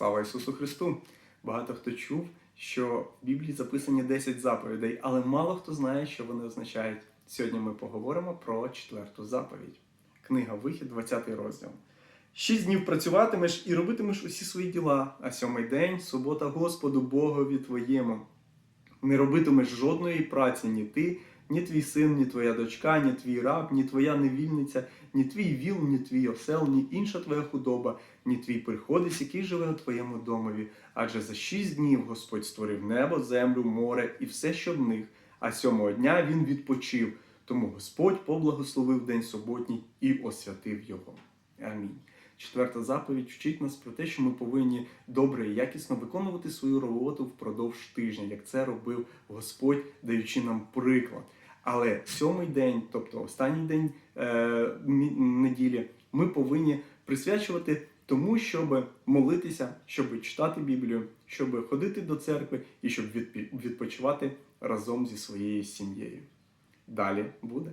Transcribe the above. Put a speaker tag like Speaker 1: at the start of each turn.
Speaker 1: Слава Ісусу Христу! Багато хто чув, що в Біблії записані 10 заповідей, але мало хто знає, що вони означають. Сьогодні ми поговоримо про четверту заповідь. Книга Вихід, 20 розділ. Шість днів працюватимеш і робитимеш усі свої діла, а сьомий день субота Господу Богові твоєму. Не робитимеш жодної праці ні ти, ні твій син, ні твоя дочка, ні твій раб, ні твоя невільниця, ні твій віл, ні твій осел, ні інша твоя худоба, ні твій приходець, який живе у твоєму домові. Адже за шість днів Господь створив небо, землю, море і все, що в них, а сьомого дня він відпочив. Тому Господь поблагословив день суботній і освятив його. Амінь. Четверта заповідь вчить нас про те, що ми повинні добре і якісно виконувати свою роботу впродовж тижня, як це робив Господь, даючи нам приклад. Але сьомий день, тобто останній день е, неділі, ми повинні присвячувати тому, щоб молитися, щоб читати Біблію, щоб ходити до церкви і щоб відпочивати разом зі своєю сім'єю. Далі буде.